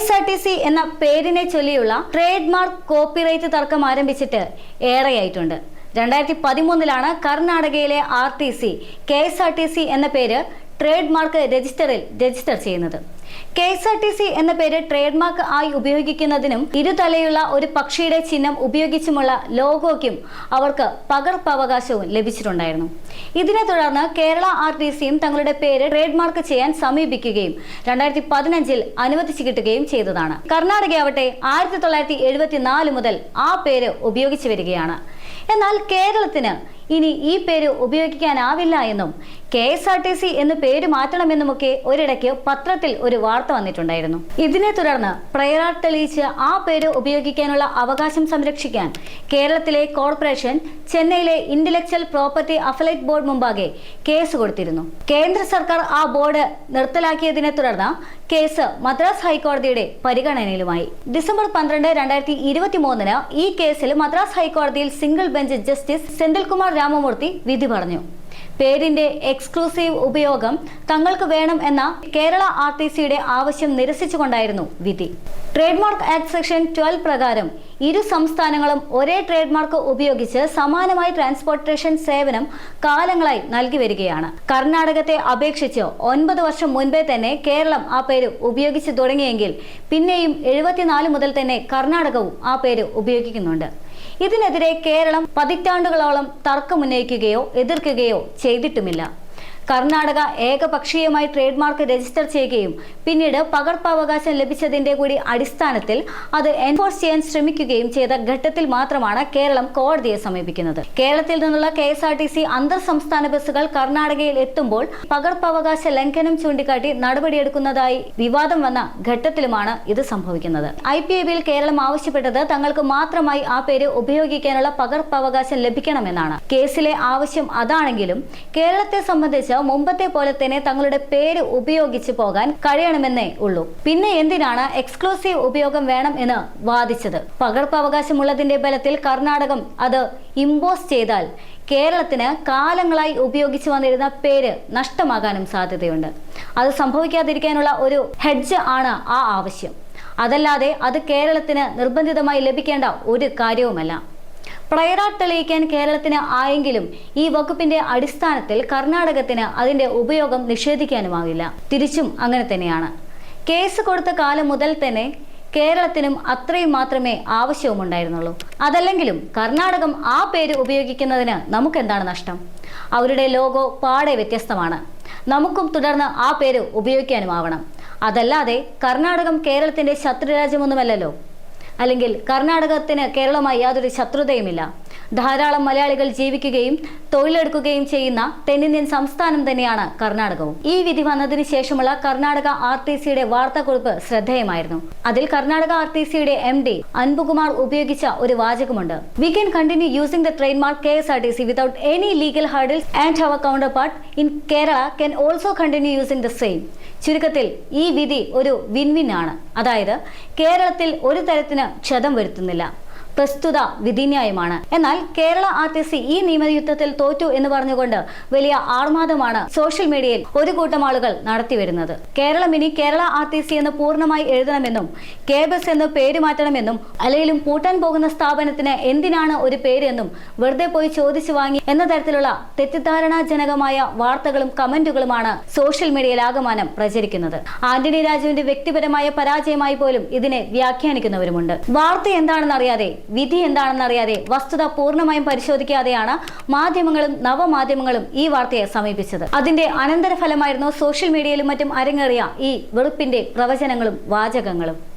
S R T C എന്ന പേരിനെ ചൊല്ലിയുള്ള ട്രേഡ് മാർക്ക് കോപ്പിറൈറ്റ് തർക്കം ആരംഭിച്ചിട്ട് ഏറെയായിട്ടുണ്ട്. രണ്ടായിരത്തി പതിമൂന്നിലാണ് കർണാടകയിലെ R T C K S R T C എന്ന പേര് ട്രേഡ് മാർക്ക് രജിസ്റ്ററിൽ രജിസ്റ്റർ ചെയ്യുന്നത്. K S R T C എന്ന പേര് ട്രേഡ് മാർക്ക് ആയി ഉപയോഗിക്കുന്നതിനും ഇരുതലയുള്ള ഒരു പക്ഷിയുടെ ചിഹ്നം ഉപയോഗിച്ചുമുള്ള ലോഗോയ്ക്കും അവർക്ക് പകർപ്പവകാശവും ലഭിച്ചിട്ടുണ്ടായിരുന്നു. ഇതിനെ തുടർന്ന് കേരള ആർ ടി സിയും തങ്ങളുടെ പേര് ട്രേഡ് മാർക്ക് ചെയ്യാൻ സമീപിക്കുകയും രണ്ടായിരത്തി പതിനഞ്ചിൽ അനുവദിച്ചു കിട്ടുകയും ചെയ്തതാണ്. കർണാടകയാവട്ടെ ആയിരത്തി തൊള്ളായിരത്തി എഴുപത്തിനാല് മുതൽ ആ പേര് ഉപയോഗിച്ചു വരികയാണ്. എന്നാൽ കേരളത്തിന് ഇനി ഈ പേര് ഉപയോഗിക്കാനാവില്ല എന്നും K S R T C എന്ന് പേര് മാറ്റണമെന്നുമൊക്കെ ഒരിടയ്ക്ക് പത്രത്തിൽ ഒരു വാർത്ത വന്നിട്ടുണ്ടായിരുന്നു. ഇതിനെ തുടർന്ന് പ്രയറാർ തെളിയിച്ച് ആ പേര് ഉപയോഗിക്കാനുള്ള അവകാശം സംരക്ഷിക്കാൻ കേരളത്തിലെ കോർപ്പറേഷൻ ചെന്നൈയിലെ ഇന്റലക്ച്വൽ പ്രോപ്പർട്ടി അഫലൈറ്റ് ബോർഡ് മുമ്പാകെ കേസ് കൊടുത്തിരുന്നു. കേന്ദ്ര സർക്കാർ ആ ബോർഡ് നിർത്തലാക്കിയതിനെ തുടർന്ന് കേസ് മദ്രാസ് ഹൈക്കോടതിയുടെ പരിഗണനയിലുമായി. ഡിസംബർ പന്ത്രണ്ട് രണ്ടായിരത്തി ഇരുപത്തി മൂന്നിന് ഈ കേസിൽ മദ്രാസ് ഹൈക്കോടതിയിൽ single bench justice Senthilkumar Ramamoorthy വിധി പറഞ്ഞു. പേരിന്റെ എക്സ്ക്ലൂസീവ് ഉപയോഗം തങ്ങൾക്ക് വേണം എന്ന കേരള ആർ ടി സിയുടെ ആവശ്യം നിരസിച്ചുകൊണ്ടായിരുന്നു വിധി. Trade mark act section twelve പ്രകാരം ഇരു സംസ്ഥാനങ്ങളും ഒരേ ട്രേഡ് മാർക്ക് ഉപയോഗിച്ച് സമാനമായി ട്രാൻസ്പോർട്ടേഷൻ സേവനം കാലങ്ങളായി നൽകി വരികയാണ്. കർണാടകത്തെ അപേക്ഷിച്ച് ഒൻപത് വർഷം മുൻപേ തന്നെ കേരളം ആ പേര് ഉപയോഗിച്ചു തുടങ്ങിയെങ്കിൽ പിന്നെയും എഴുപത്തിനാല് മുതൽ തന്നെ കർണാടകവും ആ പേര് ഉപയോഗിക്കുന്നുണ്ട്. ഇതിനെതിരെ കേരളം പതിറ്റാണ്ടുകളോളം തർക്കമുന്നയിക്കുകയോ എതിർക്കുകയോ ചെയ്തിട്ടുമില്ല. കർണാടക ഏകപക്ഷീയമായി ട്രേഡ് മാർക്ക് രജിസ്റ്റർ ചെയ്യുകയും. പിന്നീട് പകർപ്പവകാശം ലഭിച്ചതിന്റെ കൂടി അടിസ്ഥാനത്തിൽ അത് എൻഫോഴ്സ് ചെയ്യാൻ ശ്രമിക്കുകയും ചെയ്ത ഘട്ടത്തിൽ മാത്രമാണ് കേരളം കോടതിയെ സമീപിക്കുന്നത്. കേരളത്തിൽ നിന്നുള്ള K S R T C അന്തർ സംസ്ഥാന ബസ്സുകൾ കർണാടകയിൽ എത്തുമ്പോൾ പകർപ്പവകാശ ലംഘനം ചൂണ്ടിക്കാട്ടി നടപടിയെടുക്കുന്നതായി വിവാദം വന്ന ഘട്ടത്തിലുമാണ് ഇത് സംഭവിക്കുന്നത്. I P A bill Keralam ആവശ്യപ്പെട്ടത് തങ്ങൾക്ക് മാത്രമായി ആ പേര് ഉപയോഗിക്കാനുള്ള പകർപ്പവകാശം ലഭിക്കണമെന്നാണ്. കേസിലെ ആവശ്യം അതാണെങ്കിലും കേരളത്തെ സംബന്ധിച്ച് മുമ്പത്തെ പോലെ തന്നെ തങ്ങളുടെ പേര് ഉപയോഗിച്ച് പോകാൻ കഴിയണമെന്നേ ഉള്ളൂ. പിന്നെ എന്തിനാണ് എക്സ്ക്ലൂസീവ് ഉപയോഗം വേണം എന്ന് വാദിച്ചത്? പകർപ്പവകാശമുള്ളതിന്റെ ബലത്തിൽ കർണാടകം അത് ഇമ്പോസ് ചെയ്താൽ കേരളത്തിന് കാലങ്ങളായി ഉപയോഗിച്ചു വന്നിരുന്ന പേര് നഷ്ടമാകാനും സാധ്യതയുണ്ട്. അത് സംഭവിക്കാതിരിക്കാനുള്ള ഒരു ഹെഡ്ജ് ആണ് ആ ആവശ്യം. അതല്ലാതെ അത് കേരളത്തിന് നിർബന്ധിതമായി ലഭിക്കേണ്ട ഒരു കാര്യവുമല്ല. പ്രയറാർ തെളിയിക്കാൻ കേരളത്തിന് ആയെങ്കിലും ഈ വകുപ്പിന്റെ അടിസ്ഥാനത്തിൽ കർണാടകത്തിന് അതിന്റെ ഉപയോഗം നിഷേധിക്കാനുമാകില്ല. തിരിച്ചും അങ്ങനെ തന്നെയാണ്. കേസ് കൊടുത്ത കാലം മുതൽ തന്നെ കേരളത്തിനും അത്രയും മാത്രമേ ആവശ്യവുമുണ്ടായിരുന്നുള്ളൂ. അതല്ലെങ്കിലും കർണാടകം ആ പേര് ഉപയോഗിക്കുന്നതിന് നമുക്കെന്താണ് നഷ്ടം? അവരുടെ ലോഗോ പാടെ വ്യത്യസ്തമാണ്. നമുക്കും തുടർന്ന് ആ പേര് ഉപയോഗിക്കാനുമാവണം. അതല്ലാതെ കർണാടകം കേരളത്തിന്റെ ശത്രുരാജ്യമൊന്നുമല്ലല്ലോ. അല്ലെങ്കിൽ കർണാടകത്തിന് കേരളമായി യാതൊരു ശത്രുതയുമില്ല. ധാരാളം മലയാളികൾ ജീവിക്കുകയും തൊഴിലെടുക്കുകയും ചെയ്യുന്ന തെന്നിന്ത്യൻ സംസ്ഥാനം തന്നെയാണ് കർണാടകവും. ഈ വിധി വന്നതിന് ശേഷമുള്ള കർണാടക ആർ ടി സിയുടെ വാർത്താക്കുറിപ്പ് ശ്രദ്ധേയമായിരുന്നു. അതിൽ കർണാടക ആർ ടി സിയുടെ എം ഡി അൻപുകുമാർ ഉപയോഗിച്ച ഒരു വാചകമുണ്ട്. We can continue using the trade mark K S R T C without any legal hurdles and our counterpart in Kerala can also continue using the same ചുരുക്കത്തിൽ ഈ വിധി ഒരു win win ആണ്. അതായത് കേരളത്തിൽ ഒരു തരത്തിന് ക്ഷതം വരുത്തുന്നില്ല. പ്രസ്തുത വിധിന്യായമാണ്. എന്നാൽ കേരള ആർ ടി സി ഈ നിയമയുദ്ധത്തിൽ തോറ്റു എന്ന് പറഞ്ഞുകൊണ്ട് വലിയ ആർമാദമാണ് സോഷ്യൽ മീഡിയയിൽ ഒരു കൂട്ടം ആളുകൾ നടത്തിവരുന്നത്. കേരളം ഇനി കേരള ആർ ടി സി എന്ന് പൂർണമായി എഴുതണമെന്നും കെ ബസ് എന്ന് പേര് മാറ്റണമെന്നും അല്ലെങ്കിലും പൂട്ടാൻ പോകുന്ന സ്ഥാപനത്തിന് എന്തിനാണ് ഒരു പേര് എന്നും വെറുതെ പോയി ചോദിച്ചു വാങ്ങി എന്ന തരത്തിലുള്ള തെറ്റിദ്ധാരണാജനകമായ വാർത്തകളും കമന്റുകളുമാണ് സോഷ്യൽ മീഡിയയിൽ ആകമാനം പ്രചരിക്കുന്നത്. ആന്റണി രാജുവിന്റെ വ്യക്തിപരമായ പരാജയമായി പോലും ഇതിനെ വ്യാഖ്യാനിക്കുന്നവരുമുണ്ട്. വാർത്ത എന്താണെന്നറിയാതെ വിധി എന്താണെന്ന് അറിയാതെ വസ്തുത പൂർണമായും പരിശോധിക്കാതെയാണ് മാധ്യമങ്ങളും നവമാധ്യമങ്ങളും ഈ വാർത്തയെ സമീപിച്ചത്. അതിന്റെ അനന്തരഫലമായിരുന്നു സോഷ്യൽ മീഡിയയിലും മറ്റും അരങ്ങേറിയ ഈ വെറുപ്പിന്റെ പ്രവചനങ്ങളും വാചകങ്ങളും.